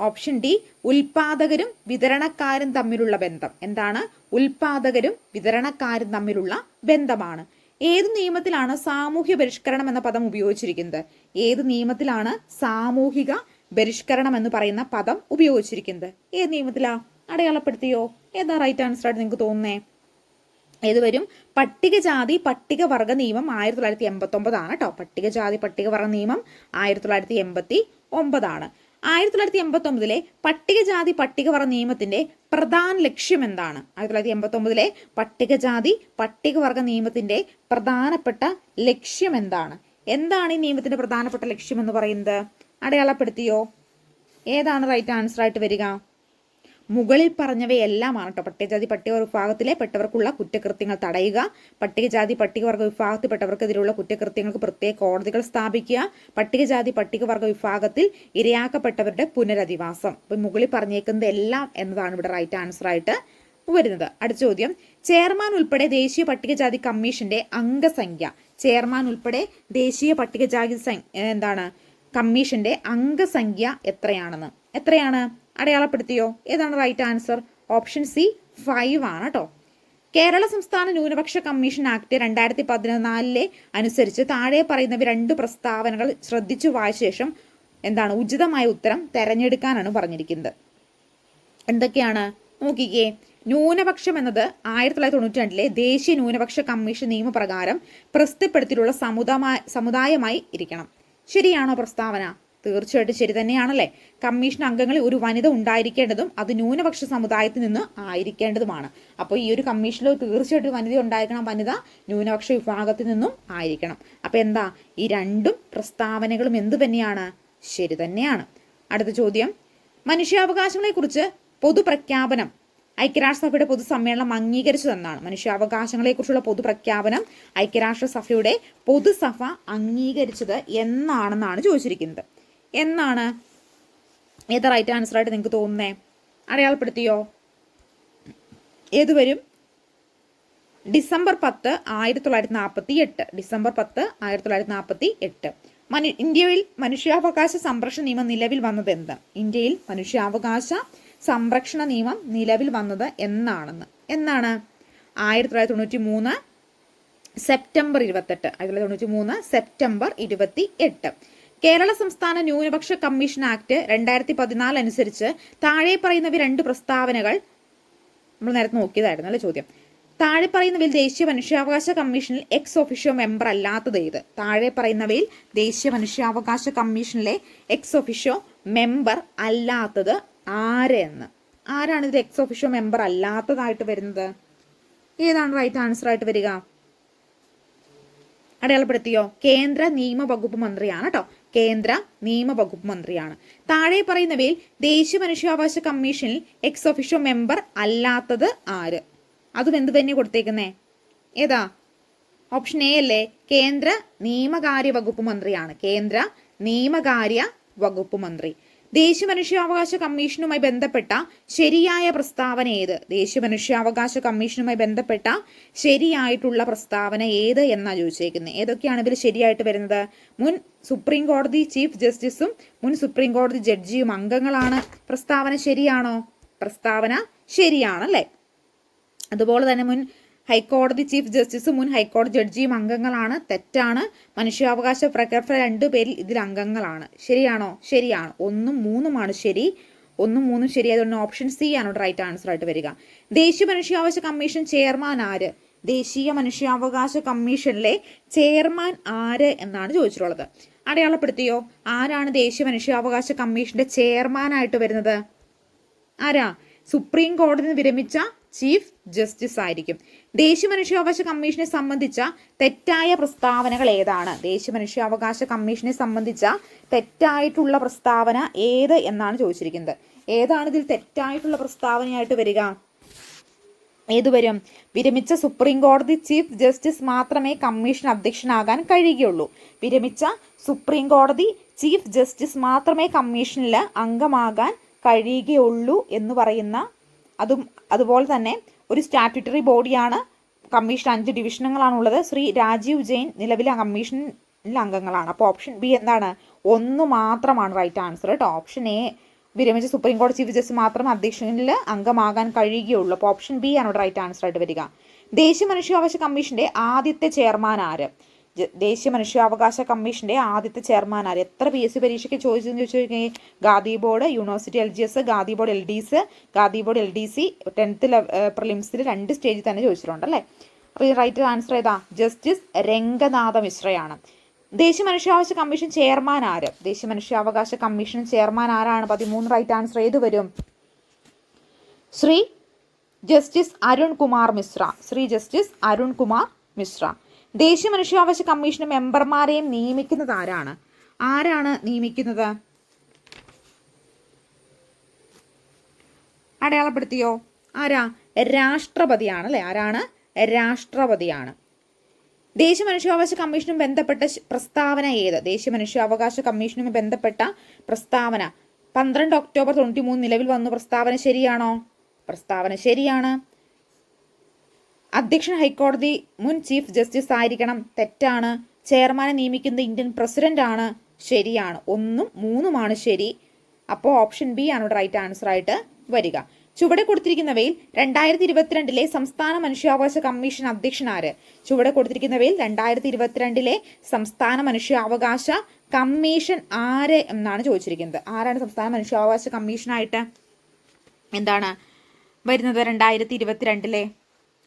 Speaker 1: ഓപ്ഷൻ ഡി ഉൽപാദകരും വിതരണക്കാരും തമ്മിലുള്ള ബന്ധം. എന്താണ്? ഉൽപാദകരും വിതരണക്കാരും തമ്മിലുള്ള ബന്ധമാണ്. ഏത് നിയമത്തിലാണ് സാമൂഹ്യ പരിഷ്കരണം എന്ന പദം ഉപയോഗിച്ചിരിക്കുന്നത്? ഏത് നിയമത്തിലാണ് സാമൂഹിക പരിഷ്കരണം എന്ന് പറയുന്ന പദം ഉപയോഗിച്ചിരിക്കുന്നത്? ഏത് നിയമത്തിലാ? അടയാളപ്പെടുത്തിയോ? ഏതാ റൈറ്റ് ആൻസർ ആയിട്ട് നിങ്ങൾക്ക് തോന്നുന്നേ? ഏത് വരും. പട്ടികജാതി പട്ടികവർഗ നിയമം ആയിരത്തി തൊള്ളായിരത്തി എൺപത്തി ഒമ്പതാണ് കേട്ടോ. പട്ടികജാതി പട്ടികവർഗ നിയമം ആയിരത്തി തൊള്ളായിരത്തി എൺപത്തി ഒമ്പതാണ്. ആയിരത്തി തൊള്ളായിരത്തി എൺപത്തി ഒമ്പതിലെ പട്ടികജാതി പട്ടികവർഗ നിയമത്തിന്റെ പ്രധാന ലക്ഷ്യം എന്താണ് ആയിരത്തി തൊള്ളായിരത്തി എൺപത്തി ഒമ്പതിലെ പട്ടികജാതി പട്ടികവർഗ നിയമത്തിന്റെ പ്രധാനപ്പെട്ട ലക്ഷ്യം എന്താണ് എന്താണ് ഈ നിയമത്തിന്റെ പ്രധാനപ്പെട്ട ലക്ഷ്യം എന്ന് പറയുന്നത്? അടയാളപ്പെടുത്തിയോ? ഏതാണ് റൈറ്റ് ആൻസർ ആയിട്ട് വരിക? മുകളിൽ പറഞ്ഞവയെല്ലാമാണ് കേട്ടോ. പട്ടികജാതി പട്ടികവർഗ വിഭാഗത്തിലെ പെട്ടവർക്കുള്ള കുറ്റകൃത്യങ്ങൾ തടയുക. പട്ടികജാതി പട്ടികവർഗ വിഭാഗത്തിൽപ്പെട്ടവർക്കെതിരെയുള്ള കുറ്റകൃത്യങ്ങൾക്ക് പ്രത്യേക കോടതികൾ സ്ഥാപിക്കുക. പട്ടികജാതി പട്ടികവർഗ വിഭാഗത്തിൽ ഇരയാക്കപ്പെട്ടവരുടെ പുനരധിവാസം. അപ്പം മുകളിൽ പറഞ്ഞേക്കുന്നത് എല്ലാം എന്നതാണ് ഇവിടെ റൈറ്റ് ആൻസർ ആയിട്ട് വരുന്നത്. അടുത്ത ചോദ്യം. ചെയർമാൻ ഉൾപ്പെടെ ദേശീയ പട്ടികജാതി കമ്മീഷന്റെ അംഗസംഖ്യ. ചെയർമാൻ ഉൾപ്പെടെ ദേശീയ പട്ടികജാതി എന്താണ്? കമ്മീഷന്റെ അംഗസംഖ്യ എത്രയാണെന്ന്. എത്രയാണ്? അടയാളപ്പെടുത്തിയോ? ഏതാണ് right answer option C five ആണ് കേട്ടോ കേരള സംസ്ഥാന ന്യൂനപക്ഷ കമ്മീഷൻ ആക്ട് രണ്ടായിരത്തി പതിനാലിലെ അനുസരിച്ച് താഴെ പറയുന്നവ രണ്ട് പ്രസ്താവനകൾ ശ്രദ്ധിച്ചു വായിച്ച ശേഷം എന്താണ് ഉചിതമായ ഉത്തരം തെരഞ്ഞെടുക്കാനാണ് പറഞ്ഞിരിക്കുന്നത്. എന്തൊക്കെയാണ്? നോക്കിക്കേ. ന്യൂനപക്ഷം എന്നത് ആയിരത്തി തൊള്ളായിരത്തി തൊണ്ണൂറ്റി രണ്ടിലെ ദേശീയ ന്യൂനപക്ഷ കമ്മീഷൻ നിയമപ്രകാരം പ്രസിദ്ധപ്പെടുത്തിയിട്ടുള്ള സമുദായ സമുദായമായി ഇരിക്കണം. ശരിയാണോ പ്രസ്താവന? തീർച്ചയായിട്ടും ശരി തന്നെയാണല്ലേ. കമ്മീഷൻ അംഗങ്ങളിൽ ഒരു വനിത ഉണ്ടായിരിക്കേണ്ടതും അത് ന്യൂനപക്ഷ സമുദായത്തിൽ നിന്ന് ആയിരിക്കേണ്ടതുമാണ്. അപ്പോൾ ഈ ഒരു കമ്മീഷനിൽ തീർച്ചയായിട്ടും വനിത ഉണ്ടായിരിക്കണം വനിത ന്യൂനപക്ഷ വിഭാഗത്തിൽ നിന്നും ആയിരിക്കണം. അപ്പോൾ എന്താ? ഈ രണ്ടും പ്രസ്താവനകളും എന്തു തന്നെയാണ്? ശരി തന്നെയാണ്. അടുത്ത ചോദ്യം. മനുഷ്യാവകാശങ്ങളെക്കുറിച്ച് പൊതുപ്രഖ്യാപനം. ഐക്യരാഷ്ട്രസഭയുടെ പൊതുസമ്മേളനം അംഗീകരിച്ചു അംഗീകരിച്ചതെന്നാണ്. മനുഷ്യാവകാശങ്ങളെക്കുറിച്ചുള്ള പൊതുപ്രഖ്യാപനം ഐക്യരാഷ്ട്രസഭയുടെ പൊതുസഭ അംഗീകരിച്ചത് എന്നാണെന്നാണ് ചോദിച്ചിരിക്കുന്നത്. എന്നാണ് ഏത് റൈറ്റ് ആൻസർ ആയിട്ട് നിങ്ങൾക്ക് തോന്നുന്നേ? അടയാളപ്പെടുത്തിയോ? ഏത് വരും? ഡിസംബർ പത്ത് ആയിരത്തി തൊള്ളായിരത്തി നാൽപ്പത്തി എട്ട് ഡിസംബർ പത്ത് ആയിരത്തി തൊള്ളായിരത്തി നാൽപ്പത്തി എട്ട് മനു ഇന്ത്യയിൽ മനുഷ്യാവകാശ സംരക്ഷണ നിയമം നിലവിൽ വന്നത് എന്ത്? ഇന്ത്യയിൽ മനുഷ്യാവകാശ സംരക്ഷണ നിയമം നിലവിൽ വന്നത് എന്നാണെന്ന്. എന്നാണ്? ആയിരത്തി തൊള്ളായിരത്തി തൊണ്ണൂറ്റി മൂന്ന് സെപ്റ്റംബർ ഇരുപത്തെട്ട്. ആയിരത്തി തൊള്ളായിരത്തി തൊണ്ണൂറ്റി മൂന്ന് സെപ്റ്റംബർ ഇരുപത്തി എട്ട് കേരള സംസ്ഥാന ന്യൂനപക്ഷ കമ്മീഷൻ ആക്ട് രണ്ടായിരത്തി പതിനാല് അനുസരിച്ച് താഴെ പറയുന്നവ രണ്ട് പ്രസ്താവനകൾ നമ്മൾ നേരത്തെ നോക്കിയതായിരുന്നു അല്ലെ ചോദ്യം? താഴെ പറയുന്നവയിൽ ദേശീയ മനുഷ്യാവകാശ കമ്മീഷനിൽ എക്സ് ഒഫീഷ്യോ മെമ്പർ അല്ലാത്തത് ഏത്? താഴെ പറയുന്നവയിൽ ദേശീയ മനുഷ്യാവകാശ കമ്മീഷനിലെ എക്സ് ഒഫീഷ്യോ മെമ്പർ അല്ലാത്തത് ആരെന്ന് ആരാണ് ഇതിൽ എക്സ് ഒഫീഷ്യോ മെമ്പർ അല്ലാത്തതായിട്ട് വരുന്നത്? ഏതാണ് റൈറ്റ് ആൻസർ ആയിട്ട് വരിക? അടയാളപ്പെടുത്തിയോ? കേന്ദ്ര നിയമ വകുപ്പ് മന്ത്രിയാണ് കേട്ടോ കേന്ദ്ര നിയമവകുപ്പ് മന്ത്രിയാണ്. താഴെ പറയുന്നവയിൽ ദേശീയ മനുഷ്യാവകാശ കമ്മീഷനിൽ എക്സ് ഒഫീഷ്യോ മെമ്പർ അല്ലാത്തത് ആര്? അതും എന്ത് തന്നെ കൊടുത്തേക്കുന്നേ? ഏതാ? ഓപ്ഷൻ എ അല്ലേ? കേന്ദ്ര നിയമകാര്യ വകുപ്പ് മന്ത്രിയാണ്. കേന്ദ്ര നിയമകാര്യ വകുപ്പ് മന്ത്രി. ദേശീയ മനുഷ്യാവകാശ കമ്മീഷനുമായി ബന്ധപ്പെട്ട ശരിയായ പ്രസ്താവന ഏത്? ദേശീയ മനുഷ്യാവകാശ കമ്മീഷനുമായി ബന്ധപ്പെട്ട ശരിയായിട്ടുള്ള പ്രസ്താവന ഏത് എന്നാണ് ചോദിച്ചേക്കുന്നത് ഏതൊക്കെയാണ് ഇതിൽ ശരിയായിട്ട് വരുന്നത്? മുൻ സുപ്രീം കോടതി ചീഫ് ജസ്റ്റിസും മുൻ സുപ്രീം കോടതി ജഡ്ജിയും അംഗങ്ങളാണ്. പ്രസ്താവന ശരിയാണോ? പ്രസ്താവന ശരിയാണല്ലേ? അതുപോലെ തന്നെ മുൻ ഹൈക്കോടതി ചീഫ് ജസ്റ്റിസും മുൻ ഹൈക്കോടതി ജഡ്ജിയും അംഗങ്ങളാണ്. തെറ്റാണ്. മനുഷ്യാവകാശ പ്രകടന രണ്ടു പേരിൽ ഇതിൽ അംഗങ്ങളാണ്. ശരിയാണോ? ശരിയാണ്. ഒന്നും മൂന്നുമാണ് ശരി. ഒന്നും മൂന്നും ശരി. അതുകൊണ്ട് ഓപ്ഷൻ സി ആണ് റൈറ്റ് ആൻസർ ആയിട്ട് വരിക. ദേശീയ മനുഷ്യാവകാശ കമ്മീഷൻ ചെയർമാൻ ആര്? ദേശീയ മനുഷ്യാവകാശ കമ്മീഷനിലെ ചെയർമാൻ ആര് എന്നാണ് ചോദിച്ചിട്ടുള്ളത്. അടയാളപ്പെടുത്തിയോ? ആരാണ് ദേശീയ മനുഷ്യാവകാശ കമ്മീഷന്റെ ചെയർമാനായിട്ട് വരുന്നത്? ആരാ? സുപ്രീം കോടതി വിരമിച്ച ചീഫ് ജസ്റ്റിസ് ആയിരിക്കും. ദേശീയ മനുഷ്യാവകാശ കമ്മീഷനെ സംബന്ധിച്ച തെറ്റായ പ്രസ്താവനകൾ ഏതാണ്? ദേശീയ മനുഷ്യാവകാശ കമ്മീഷനെ സംബന്ധിച്ച തെറ്റായിട്ടുള്ള പ്രസ്താവന ഏത് എന്നാണ് ചോദിച്ചിരിക്കുന്നത്. ഏതാണ് ഇതിൽ തെറ്റായിട്ടുള്ള പ്രസ്താവനയായിട്ട് വരിക? ഏതുവരും വിരമിച്ച സുപ്രീം കോടതി ചീഫ് ജസ്റ്റിസ് മാത്രമേ കമ്മീഷൻ അധ്യക്ഷനാകാൻ കഴിയുകയുള്ളൂ. വിരമിച്ച സുപ്രീം കോടതി ചീഫ് ജസ്റ്റിസ് മാത്രമേ കമ്മീഷനിൽ അംഗമാകാൻ കഴിയുകയുള്ളൂ എന്ന് പറയുന്ന അതും അതുപോലെ തന്നെ ഒരു സ്റ്റാറ്റ്യൂട്ടറി ബോഡിയാണ് കമ്മീഷൻ അഞ്ച് ഡിവിഷനുകളാണുള്ളത്. ശ്രീ രാജീവ് ജെയിൻ നിലവിലെ കമ്മീഷൻ അംഗങ്ങളാണ്. അപ്പോൾ ഓപ്ഷൻ ബി എന്താണ്? ഒന്ന് മാത്രമാണ് റൈറ്റ് ആൻസർ കേട്ടോ. ഓപ്ഷൻ എ വിരമിച്ച സുപ്രീം കോടതി ചീഫ് ജസ്റ്റിസ് മാത്രം അധ്യക്ഷനിൽ അംഗമാകാൻ കഴിയുകയുള്ളൂ. അപ്പോൾ ഓപ്ഷൻ ബി ആണ് റൈറ്റ് ആൻസർ ആയിട്ട് വരിക. ദേശീയ മനുഷ്യാവകാശ കമ്മീഷന്റെ ആദ്യത്തെ ചെയർമാൻ ആര്? ദേശീയ മനുഷ്യാവകാശ കമ്മീഷന്റെ ആദ്യത്തെ ചെയർമാൻ ആര്? എത്ര പി എസ് സി പരീക്ഷയ്ക്ക് ചോദിച്ചെന്ന് ചോദിച്ചു കഴിഞ്ഞാൽ Gandhi board university L G S Gandhi board L D S Gandhi board L D C tenth പ്രിലിംസിൽ രണ്ട് സ്റ്റേജിൽ തന്നെ ചോദിച്ചിട്ടുണ്ട് അല്ലേ? അപ്പോൾ ഈ റൈറ്റ് ആൻസർ ഏതാ? ജസ്റ്റിസ് രംഗനാഥ മിശ്രയാണ്. ദേശീയ മനുഷ്യാവകാശ കമ്മീഷൻ ചെയർമാൻ ആര്? ദേശീയ മനുഷ്യാവകാശ കമ്മീഷൻ ചെയർമാൻ ആരാണ്? പതിമൂന്ന് റൈറ്റ് ആൻസർ ഏത് വരും? ശ്രീ ജസ്റ്റിസ് അരുൺ കുമാർ മിശ്ര. ശ്രീ ജസ്റ്റിസ് അരുൺ കുമാർ മിശ്ര. ദേശീയ മനുഷ്യാവകാശ കമ്മീഷൻ മെമ്പർമാരെയും നിയമിക്കുന്നത് ആരാണ്? ആരാണ് നിയമിക്കുന്നത്? അടയാളപ്പെടുത്തിയോ? ആരാ? രാഷ്ട്രപതിയാണ് അല്ലെ ആരാണ്? രാഷ്ട്രപതിയാണ്. ദേശീയ മനുഷ്യാവകാശ കമ്മീഷനും ബന്ധപ്പെട്ട പ്രസ്താവന ഏത്? ദേശീയ മനുഷ്യാവകാശ കമ്മീഷനും ബന്ധപ്പെട്ട പ്രസ്താവന. പന്ത്രണ്ട് ഒക്ടോബർ തൊണ്ണൂറ്റി മൂന്ന് നിലവിൽ വന്നു പ്രസ്താവന ശരിയാണോ? പ്രസ്താവന ശരിയാണ്. അധ്യക്ഷൻ ഹൈക്കോടതി മുൻ ചീഫ് ജസ്റ്റിസ് ആയിരിക്കണം. തെറ്റാണ്. ചെയർമാനെ നിയമിക്കുന്നത് ഇന്ത്യൻ പ്രസിഡന്റ് ആണ് ശരിയാണ്. ഒന്നും മൂന്നുമാണ് ശരി. അപ്പോൾ ഓപ്ഷൻ ബി ആണ് റൈറ്റ് ആൻസർ ആയിട്ട് വരിക. ചുവടെ കൊടുത്തിരിക്കുന്നവയിൽ രണ്ടായിരത്തി ഇരുപത്തിരണ്ടിലെ സംസ്ഥാന മനുഷ്യാവകാശ കമ്മീഷൻ അധ്യക്ഷൻ ആര്? ചുവടെ കൊടുത്തിരിക്കുന്നവയിൽ രണ്ടായിരത്തി ഇരുപത്തിരണ്ടിലെ സംസ്ഥാന മനുഷ്യാവകാശ കമ്മീഷൻ ആര് എന്നാണ് ചോദിച്ചിരിക്കുന്നത്. ആരാണ് സംസ്ഥാന മനുഷ്യാവകാശ കമ്മീഷനായിട്ട്? എന്താണ് വരുന്നത് രണ്ടായിരത്തി ഇരുപത്തിരണ്ടിലെ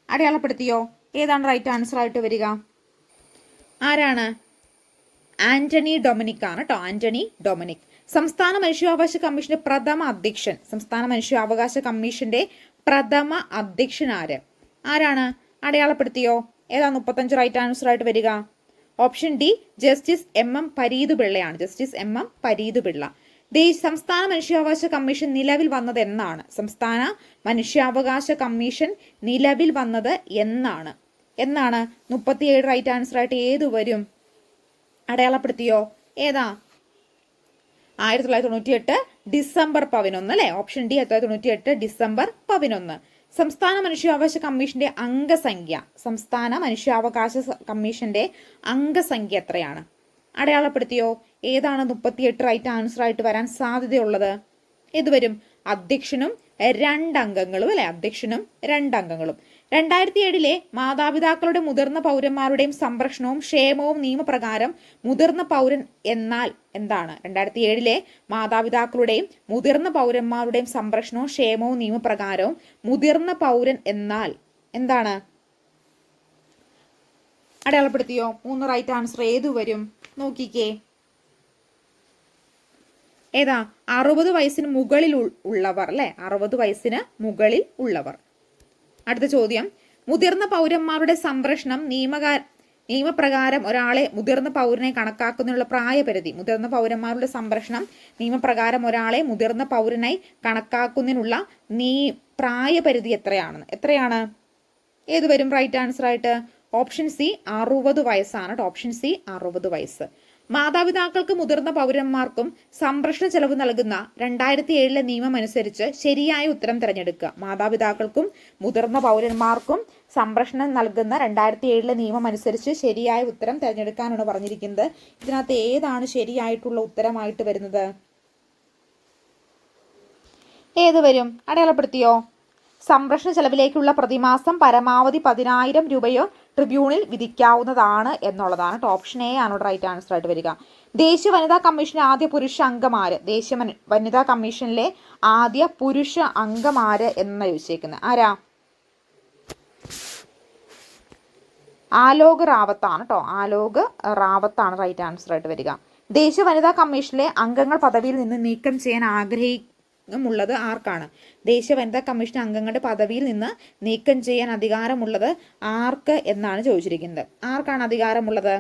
Speaker 1: അടയാളപ്പെടുത്തിയോ? ഏതാണ് റൈറ്റ് ആൻസർ ആയിട്ട് വരിക? ആരാണ്? ആന്റണി ഡൊമിനിക് ആണ് കേട്ടോ ആന്റണി ഡൊമിനിക്. സംസ്ഥാന മനുഷ്യാവകാശ കമ്മീഷന്റെ പ്രഥമ അധ്യക്ഷൻ. സംസ്ഥാന മനുഷ്യാവകാശ കമ്മീഷന്റെ പ്രഥമ അധ്യക്ഷൻ ആര്? ആരാണ്? അടയാളപ്പെടുത്തിയോ? ഏതാ മുപ്പത്തഞ്ച് റൈറ്റ് ആൻസർ ആയിട്ട് വരിക? Option D justice M M പരീതുപിള്ളയാണ്. Justice M M Pareethu Pillai ദേശ സംസ്ഥാന മനുഷ്യാവകാശ കമ്മീഷൻ നിലവിൽ വന്നത് എന്നാണ്. സംസ്ഥാന മനുഷ്യാവകാശ കമ്മീഷൻ നിലവിൽ വന്നത് എന്നാണ്. എന്നാണ്? മുപ്പത്തിയേഴ് റൈറ്റ് ആൻസർ ആയിട്ട് ഏത് വരും? അടയാളപ്പെടുത്തിയോ? ഏതാ? ആയിരത്തി തൊള്ളായിരത്തി തൊണ്ണൂറ്റി എട്ട് ഡിസംബർ പതിനൊന്ന് അല്ലെ? ഓപ്ഷൻ ഡി ആയിരത്തി തൊള്ളായിരത്തി തൊണ്ണൂറ്റി എട്ട് ഡിസംബർ പതിനൊന്ന്. സംസ്ഥാന മനുഷ്യാവകാശ കമ്മീഷന്റെ അംഗസംഖ്യ. സംസ്ഥാന മനുഷ്യാവകാശ കമ്മീഷന്റെ അംഗസംഖ്യ എത്രയാണ്? അടയാളപ്പെടുത്തിയോ? ഏതാണ് മുപ്പത്തിയെട്ട് റൈറ്റ് ആൻസർ ആയിട്ട് വരാൻ സാധ്യതയുള്ളത്? ഇതുവരും വരും അധ്യക്ഷനും രണ്ടംഗങ്ങളും അല്ലെ? അധ്യക്ഷനും രണ്ടംഗങ്ങളും. രണ്ടായിരത്തി ഏഴിലെ മാതാപിതാക്കളുടെ മുതിർന്ന പൗരന്മാരുടെയും സംരക്ഷണവും ക്ഷേമവും നിയമപ്രകാരം മുതിർന്ന പൗരൻ എന്നാൽ എന്താണ്? രണ്ടായിരത്തി ഏഴിലെ മാതാപിതാക്കളുടെയും മുതിർന്ന പൗരന്മാരുടെയും സംരക്ഷണവും ക്ഷേമവും നിയമപ്രകാരവും മുതിർന്ന പൗരൻ എന്നാൽ എന്താണ്? അടയാളപ്പെടുത്തിയോ? മൂന്ന് റൈറ്റ് ആൻസർ ഏതു വരും നോക്കിക്കേ. ഏതാ? അറുപത് വയസ്സിന് മുകളിൽ ഉള്ളവർ അല്ലെ? അറുപത് വയസ്സിന് മുകളിൽ ഉള്ളവർ. അടുത്ത ചോദ്യം. മുതിർന്ന പൗരന്മാരുടെ സംരക്ഷണം നിയമകാ നിയമപ്രകാരം ഒരാളെ മുതിർന്ന പൗരനെ കണക്കാക്കുന്നതിനുള്ള പ്രായപരിധി. മുതിർന്ന പൗരന്മാരുടെ സംരക്ഷണം നിയമപ്രകാരം ഒരാളെ മുതിർന്ന പൗരനായി കണക്കാക്കുന്നതിനുള്ള നീ പ്രായപരിധി എത്രയാണെന്ന് എത്രയാണ്? ഏത് വരും? റൈറ്റ് ആൻസർ ആയിട്ട്. ഓപ്ഷൻ സി അറുപത് വയസ്സാണ് ഓപ്ഷൻ സി അറുപത് വയസ്സ്. മാതാപിതാക്കൾക്ക് മുതിർന്ന പൗരന്മാർക്കും സംരക്ഷണ ചെലവ് നൽകുന്ന രണ്ടായിരത്തി ഏഴിലെ നിയമം അനുസരിച്ച് ശരിയായ ഉത്തരം തിരഞ്ഞെടുക്കുക. മാതാപിതാക്കൾക്കും മുതിർന്ന പൗരന്മാർക്കും സംരക്ഷണം നൽകുന്ന രണ്ടായിരത്തി ഏഴിലെ നിയമം അനുസരിച്ച് ശരിയായ ഉത്തരം തിരഞ്ഞെടുക്കാനാണ് പറഞ്ഞിരിക്കുന്നത്. ഇതിനകത്ത് ഏതാണ് ശരിയായിട്ടുള്ള ഉത്തരമായിട്ട് വരുന്നത്? ഏത് വരും? അടയാളപ്പെടുത്തിയോ? സംരക്ഷണ ചെലവിലേക്കുള്ള പ്രതിമാസം പരമാവധി പതിനായിരം രൂപയോ ട്രിബ്യൂണിൽ വിധിക്കാവുന്നതാണ് എന്നുള്ളതാണ്. കേട്ടോ. ഓപ്ഷൻ എ ആണ് റൈറ്റ് ആൻസർ ആയിട്ട് വരിക. ദേശീയ വനിതാ കമ്മീഷനിലെ ആദ്യ പുരുഷ അംഗമാര് ദേശീയ വനിതാ കമ്മീഷനിലെ ആദ്യ പുരുഷ അംഗമാര് എന്ന് ചോദിച്ചേക്കുന്നത്? ആരാ? ആലോക് റാവത്താണ് കേട്ടോ ആലോക് റാവത്താണ് റൈറ്റ് ആൻസർ ആയിട്ട് വരിക. ദേശീയ വനിതാ കമ്മീഷനിലെ അംഗങ്ങൾ പദവിയിൽ നിന്ന് നീക്കം ചെയ്യാൻ ആഗ്രഹിക്കുമുള്ളത് ആർക്കാണ്? ദേശീയ വനിതാ കമ്മീഷൻ അംഗങ്ങളുടെ പദവിയിൽ നിന്ന് നീക്കം ചെയ്യാൻ അധികാരമുള്ളത് ആർക്ക് എന്നാണ് ചോദിച്ചിരിക്കുന്നത്. ആർക്കാണ് അധികാരമുള്ളത്?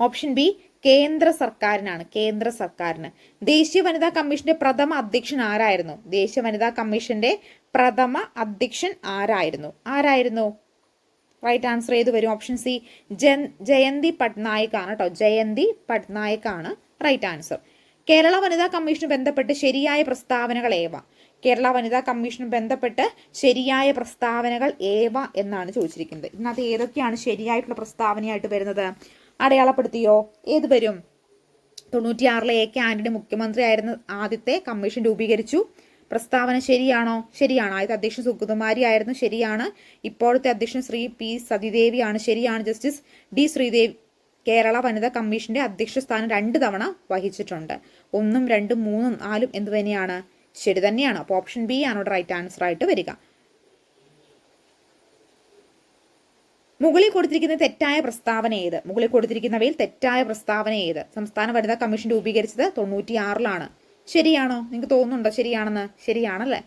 Speaker 1: ഓപ്ഷൻ ബി കേന്ദ്ര സർക്കാരിനാണ്. കേന്ദ്ര സർക്കാരിന്. ദേശീയ വനിതാ കമ്മീഷന്റെ പ്രഥമ അധ്യക്ഷൻ ആരായിരുന്നു? ദേശീയ വനിതാ കമ്മീഷന്റെ പ്രഥമ അധ്യക്ഷൻ ആരായിരുന്നു? ആരായിരുന്നു? റൈറ്റ് ആൻസർ ഏത് വരും? ഓപ്ഷൻ സി ജയന്തി പട്നായിക് ആണ് കേട്ടോ ജയന്തി പട്നായിക് ആണ് റൈറ്റ് ആൻസർ കേരള വനിതാ കമ്മീഷന് ബന്ധപ്പെട്ട് ശരിയായ പ്രസ്താവനകൾ ഏവ? കേരള വനിതാ കമ്മീഷന് ബന്ധപ്പെട്ട് ശരിയായ പ്രസ്താവനകൾ ഏവ എന്നാണ് ചോദിച്ചിരിക്കുന്നത്. ഇതിനകത്ത് ഏതൊക്കെയാണ് ശരിയായിട്ടുള്ള പ്രസ്താവനയായിട്ട് വരുന്നത്? അടയാളപ്പെടുത്തിയോ? ഏത് വരും? തൊണ്ണൂറ്റിയാറിലെ എ കെ ആന്റണി മുഖ്യമന്ത്രിയായിരുന്ന ആദ്യത്തെ കമ്മീഷൻ രൂപീകരിച്ചു. പ്രസ്താവന ശരിയാണോ? ശരിയാണ്. ആദ്യത്തെ അധ്യക്ഷൻ സുഗതകുമാരി ആയിരുന്നു. ശരിയാണ്. ഇപ്പോഴത്തെ അധ്യക്ഷൻ ശ്രീ പി സതിദേവിയാണ്. ശരിയാണ് ജസ്റ്റിസ് ഡി ശ്രീദേവി കേരള വനിതാ കമ്മീഷന്റെ അധ്യക്ഷ സ്ഥാനം രണ്ട് തവണ വഹിച്ചിട്ടുണ്ട്. ഒന്നും രണ്ടും മൂന്നും നാലും എന്ത് തന്നെയാണ്? ശരി തന്നെയാണ്. അപ്പോൾ ഓപ്ഷൻ ബി ആണ് റൈറ്റ് ആൻസർ ആയിട്ട് വരിക. മുകളിൽ കൊടുത്തിരിക്കുന്ന തെറ്റായ പ്രസ്താവന ഏത്? മുകളിൽ കൊടുത്തിരിക്കുന്നവയിൽ തെറ്റായ പ്രസ്താവന ഏത്? സംസ്ഥാന വനിതാ കമ്മീഷൻ രൂപീകരിച്ചത് തൊണ്ണൂറ്റിയാറിലാണ്. ശരിയാണോ? നിങ്ങൾക്ക് തോന്നുന്നുണ്ടോ ശരിയാണെന്ന്? ശരിയാണല്ലേ?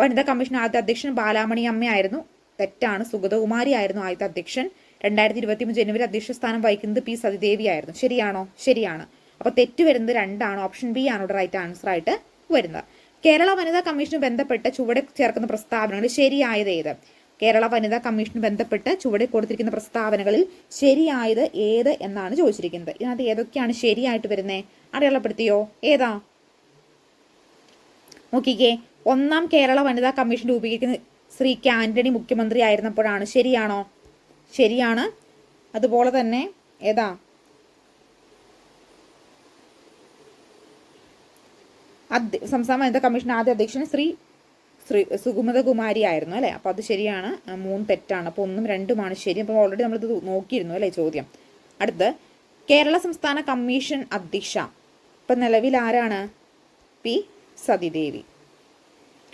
Speaker 1: വനിതാ കമ്മീഷൻ ആദ്യത്തെ അധ്യക്ഷൻ ബാലാമണി അമ്മയായിരുന്നു തെറ്റാണ്. സുഗതകുമാരി ആയിരുന്നു ആദ്യത്തെ അധ്യക്ഷൻ. രണ്ടായിരത്തി ഇരുപത്തി മൂന്ന് ജനുവരി അധ്യക്ഷ സ്ഥാനം വഹിക്കുന്നത് പി സതിദേവിയായിരുന്നു ശരിയാണോ? ശരിയാണ്. അപ്പോൾ തെറ്റ് വരുന്നത് രണ്ടാണ്? ഓപ്ഷൻ ബി ആണ് റൈറ്റ് ആൻസർ ആയിട്ട് വരുന്നത്. കേരള വനിതാ കമ്മീഷന് ബന്ധപ്പെട്ട് ചുവടെ ചേർക്കുന്ന പ്രസ്താവനകൾ ശരിയായത് ഏത്? കേരള വനിതാ കമ്മീഷന് ബന്ധപ്പെട്ട് ചുവടെ കൊടുത്തിരിക്കുന്ന പ്രസ്താവനകളിൽ ശരിയായത് ഏത് എന്നാണ് ചോദിച്ചിരിക്കുന്നത്. ഇതിനകത്ത് ഏതൊക്കെയാണ് ശരിയായിട്ട് വരുന്നത് അടയാളപ്പെടുത്തിയോ? ഏതാ? നോക്കിക്കേ. ഒന്നാം കേരള വനിതാ കമ്മീഷൻ രൂപീകരിക്കുന്ന ശ്രീ കെ ആന്റണി മുഖ്യമന്ത്രി ആയിരുന്നപ്പോഴാണ്. ശരിയാണോ? ശരിയാണ്. അതുപോലെ തന്നെ ഏതാ? സംസ്ഥാന വനിതാ കമ്മീഷൻ ആദ്യ അധ്യക്ഷൻ ശ്രീ ശ്രീ സുഗമതകുമാരി ആയിരുന്നു അല്ലേ? അപ്പോൾ അത് ശരിയാണ്. മൂന്ന് തെറ്റാണ്. അപ്പോൾ ഒന്നും രണ്ടുമാണ് ശരി. അപ്പോൾ ഓൾറെഡി നമ്മളിത് നോക്കിയിരുന്നു അല്ലേ ചോദ്യം. അടുത്ത് കേരള സംസ്ഥാന കമ്മീഷൻ അധ്യക്ഷ ഇപ്പം നിലവിൽ ആരാണ്? പി. സതിദേവി.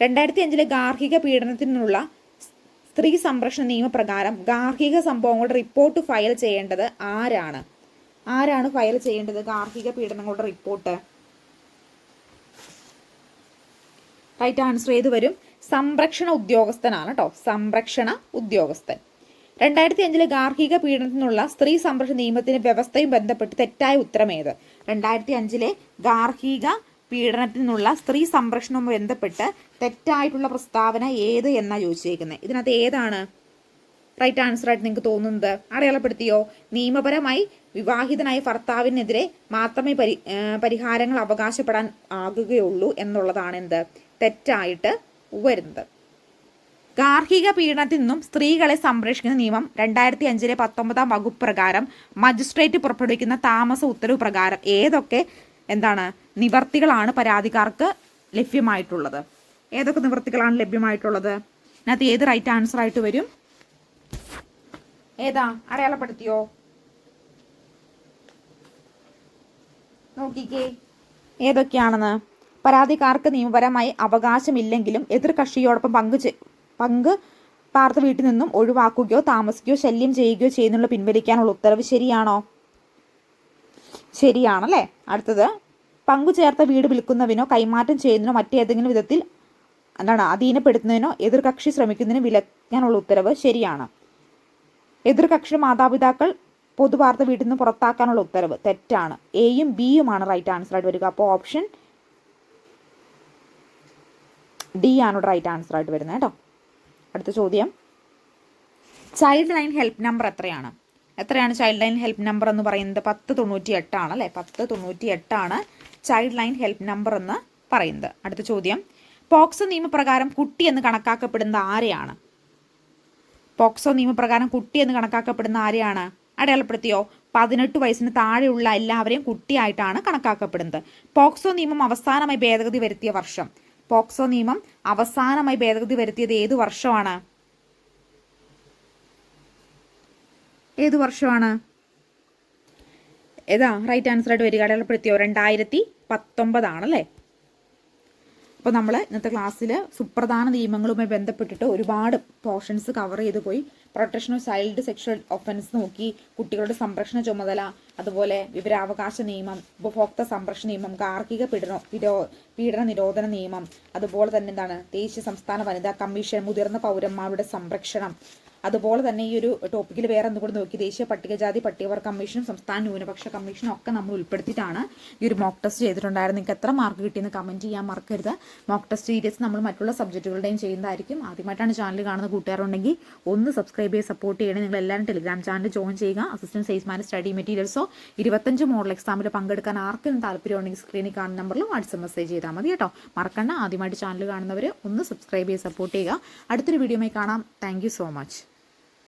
Speaker 1: രണ്ടായിരത്തി അഞ്ചിലെ ഗാർഹിക പീഡനത്തിനുള്ള സ്ത്രീ സംരക്ഷണ നിയമപ്രകാരം ഗാർഹിക സംഭവങ്ങളുടെ റിപ്പോർട്ട് ഫയൽ ചെയ്യേണ്ടത് ആരാണ്? ആരാണ് ഫയൽ ചെയ്യേണ്ടത് ഗാർഹിക പീഡനങ്ങളുടെ റിപ്പോർട്ട് റൈറ്റ് ആൻസർ ഏത് വരും? സംരക്ഷണ ഉദ്യോഗസ്ഥനാണ് കേട്ടോ സംരക്ഷണ ഉദ്യോഗസ്ഥൻ. രണ്ടായിരത്തി അഞ്ചിലെ ഗാർഹിക പീഡനത്തിനുള്ള സ്ത്രീ സംരക്ഷണ നിയമത്തിന്റെ വ്യവസ്ഥയും ബന്ധപ്പെട്ട് തെറ്റായ ഉത്തരം ഏത്? രണ്ടായിരത്തി അഞ്ചിലെ ഗാർഹിക പീഡനത്തിനുള്ള സ്ത്രീ സംരക്ഷണവുമായി ബന്ധപ്പെട്ട് തെറ്റായിട്ടുള്ള പ്രസ്താവന ഏത് എന്നാണ് ചോദിച്ചേക്കുന്നത് ഇതിനകത്ത് ഏതാണ് റൈറ്റ് ആൻസർ ആയിട്ട് നിങ്ങൾക്ക് തോന്നുന്നത്? അടയാളപ്പെടുത്തിയോ? നിയമപരമായി വിവാഹിതനായ ഭർത്താവിനെതിരെ മാത്രമേ പരി പരിഹാരങ്ങൾ അവകാശപ്പെടാൻ ആകുകയുള്ളൂ എന്നുള്ളതാണ് എന്ത്? തെറ്റായിട്ട് വരുന്നത്. ഗാർഹിക പീഡനത്തിൽ നിന്നും സ്ത്രീകളെ സംരക്ഷിക്കുന്ന നിയമം രണ്ടായിരത്തി അഞ്ചിലെ പത്തൊമ്പതാം വകുപ്പ് പ്രകാരം മജിസ്ട്രേറ്റ് പുറപ്പെടുവിക്കുന്ന താമസ ഉത്തരവ് പ്രകാരം ഏതൊക്കെ എന്താണ്? നിവർത്തികളാണ് പരാതിക്കാർക്ക് ലഭ്യമായിട്ടുള്ളത്. ഏതൊക്കെ നിവൃത്തികളാണ് ലഭ്യമായിട്ടുള്ളത്? അതിനകത്ത് ഏത് റൈറ്റ് ആൻസർ ആയിട്ട് വരും? ഏതാ? അടയാളപ്പെടുത്തിയോ? നോക്കിക്കേ. ഏതൊക്കെയാണെന്ന്? പരാതിക്കാർക്ക് നിയമപരമായി അവകാശമില്ലെങ്കിലും എതിർ കക്ഷിയോടൊപ്പം പങ്കു പങ്ക് പാർത്ത വീട്ടിൽ നിന്നും ഒഴിവാക്കുകയോ താമസിക്കുകയോ ശല്യം ചെയ്യുകയോ ചെയ്യുന്നുള്ള പിൻവലിക്കാനുള്ള ഉത്തരവ് ശരിയാണോ? ശരിയാണല്ലേ? അടുത്തത്. പങ്കു ചേർത്ത വീട് വിൽക്കുന്നതിനോ കൈമാറ്റം ചെയ്യുന്നതിനോ മറ്റേതെങ്കിലും വിധത്തിൽ എന്താണ് അധീനപ്പെടുത്തുന്നതിനോ എതിർകക്ഷി ശ്രമിക്കുന്നതിനോ വിലക്കാനുള്ള ഉത്തരവ് ശരിയാണ്. എതിർകക്ഷി മാതാപിതാക്കൾ പൊതുവാർത്ത വീട്ടിൽ നിന്ന് പുറത്താക്കാനുള്ള ഉത്തരവ് തെറ്റാണ്. എയും ബിയുമാണ് റൈറ്റ് ആൻസർ ആയിട്ട് വരിക. അപ്പോൾ ഓപ്ഷൻ ഡി ആണ് റൈറ്റ് ആൻസർ ആയിട്ട് വരുന്നത് കേട്ടോ. അടുത്ത ചോദ്യം. ചൈൽഡ് ലൈൻ ഹെൽപ്പ് നമ്പർ എത്രയാണ്? എത്രയാണ് ചൈൽഡ് ലൈൻ ഹെൽപ്പ് നമ്പർ എന്ന് പറയുന്നത്? പത്ത് തൊണ്ണൂറ്റി എട്ടാണ് അല്ലേ? പത്ത് തൊണ്ണൂറ്റി എട്ടാണ് ചൈൽഡ് ലൈൻ ഹെൽപ്പ് നമ്പർ എന്ന് പറയുന്നത്. അടുത്ത ചോദ്യം. പോക്സോ നിയമപ്രകാരം കുട്ടി എന്ന് കണക്കാക്കപ്പെടുന്ന ആരെയാണ്? പോക്സോ നിയമപ്രകാരം കുട്ടി എന്ന് കണക്കാക്കപ്പെടുന്ന ആരെയാണ്? അടയാളപ്പെടുത്തിയോ? പതിനെട്ട് വയസ്സിന് താഴെയുള്ള എല്ലാവരെയും കുട്ടിയായിട്ടാണ് കണക്കാക്കപ്പെടുന്നത്. പോക്സോ നിയമം അവസാനമായി ഭേദഗതി വരുത്തിയ വർഷം. പോക്സോ നിയമം അവസാനമായി ഭേദഗതി വരുത്തിയത് ഏത് വർഷമാണ്? ഏത് വർഷമാണ്? ഏതാ? റൈറ്റ് ആൻസർ ആയിട്ട് വരിക. അടയാളപ്പെടുത്തിയോ? രണ്ടായിരത്തി പത്തൊമ്പതാണല്ലേ? അപ്പോൾ നമ്മൾ ഇന്നത്തെ ക്ലാസ്സിൽ സുപ്രധാന നിയമങ്ങളുമായി ബന്ധപ്പെട്ടിട്ട് ഒരുപാട് പോർഷൻസ് കവർ ചെയ്ത് പോയി. Protection of child sexual offence നോക്കി കുട്ടികളുടെ സംരക്ഷണ ചുമതല അതുപോലെ വിവരാവകാശ നിയമം ഉപഭോക്തൃ സംരക്ഷണ നിയമം ഗാർഹിക പീഡന പീഡന നിരോധന നിയമം അതുപോലെ തന്നെ എന്താണ് ദേശീയ സംസ്ഥാന വനിതാ കമ്മീഷൻ മുതിർന്ന പൗരന്മാരുടെ സംരക്ഷണം അതുപോലെ തന്നെ ഈ ഒരു ടോപ്പിക്കിൽ വേറെ എന്തുകൂടെ നോക്കി ദേശീയ പട്ടികജാതി പട്ടികവർഗ കമ്മീഷനും സംസ്ഥാന ന്യൂനപക്ഷ കമ്മീഷനും ഒക്കെ നമ്മൾ ഉൾപ്പെടുത്തിയിട്ടാണ് ഈ ഒരു മോക്ക് ടെസ്റ്റ് ചെയ്തിട്ടുണ്ടായിരുന്നു നിങ്ങൾക്ക് എത്ര മാർക്ക് കിട്ടിയെന്ന് കമന്റ് ചെയ്യാൻ മറക്കരുത്. മോക്ക് ടെസ്റ്റ് സീരീസ് നമ്മൾ മറ്റുള്ള സബ്ജക്റ്റുകളുടെയും ചെയ്യുന്നതായിരിക്കും. ആദ്യമായിട്ടാണ് ചാനൽ കാണുന്ന കൂട്ടുകാരുണ്ടെങ്കിൽ ഒന്ന് സബ്സ്ക്രൈബ് ചെയ്ത് സപ്പോർട്ട് ചെയ്യണേ. നിങ്ങൾ എല്ലാവരും ടെലിഗ്രാം ചാനൽ ജോയിൻ ചെയ്യുക. അസിസ്റ്റന്റ് സെയിൽസ്മാൻ സ്റ്റഡി മെറ്റീരിയൽസോ ഇരുപത്തഞ്ച് മോഡൽ എക്സാമിൽ പങ്കെടുക്കാൻ ആർക്കും താല്പര്യമുണ്ടെങ്കിൽ സ്ക്രീനിൽ കാണുന്ന നമ്പറിൽ വാട്സപ്പ് മെസ്സേജ് ചെയ്താൽ മതി കേട്ടോ. മറക്കണ്ട. ആദ്യമായിട്ട് ചാനൽ കാണുന്നവർ ഒന്ന് സബ്സ്ക്രൈബ് ചെയ്ത് സപ്പോർട്ട് ചെയ്യുക. അടുത്തൊരു വീഡിയോയുമായി കാണാം. Thank so much